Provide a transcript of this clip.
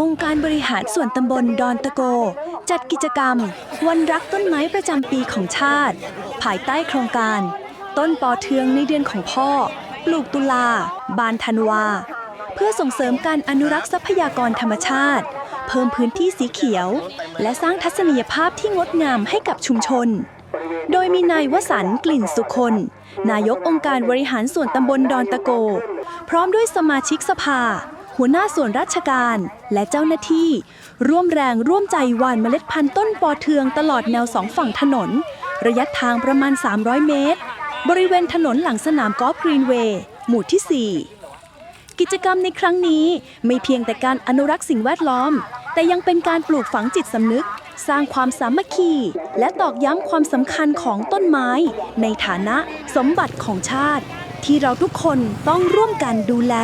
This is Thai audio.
องค์การบริหารส่วนตำบลดอนตะโก จัดกิจกรรม วันรักต้นไม้ประจำปีของชาติ ภายใต้โครงการ ต้นปอเทืองในเดือนของพ่อ ปลูกตุลา บานธันวา เพื่อส่งเสริมการอนุรักษ์ทรัพยากรธรรมชาติ เพิ่มพื้นที่สีเขียว และสร้างทัศนียภาพที่งดงามให้กับชุมชน โดยมีนายวสันต์กลิ่นสุคนนายกองค์การบริหารส่วนตำบลดอนตะโก พร้อมด้วยสมาชิกสภา หัวหน้าส่วนราชการและเจ้าหน้าที่ ร่วมแรงร่วมใจหว่านเมล็ดพันธุ์ต้นปอเทืองตลอดแนวสองฝั่งถนน ระยะทางประมาณ 300 เมตร บริเวณถนนหลังสนามกอล์ฟกรีนเวย์ หมู่ที่ 4 กิจกรรมในครั้งนี้ไม่เพียงแต่การอนุรักษ์สิ่งแวดล้อม แต่ยังเป็นการปลูกฝังจิตสำนึก สร้างความสามัคคี และตอกย้ำความสำคัญของต้นไม้ ในฐานะสมบัติของชาติ ที่เราทุกคนต้องร่วมกันดูแล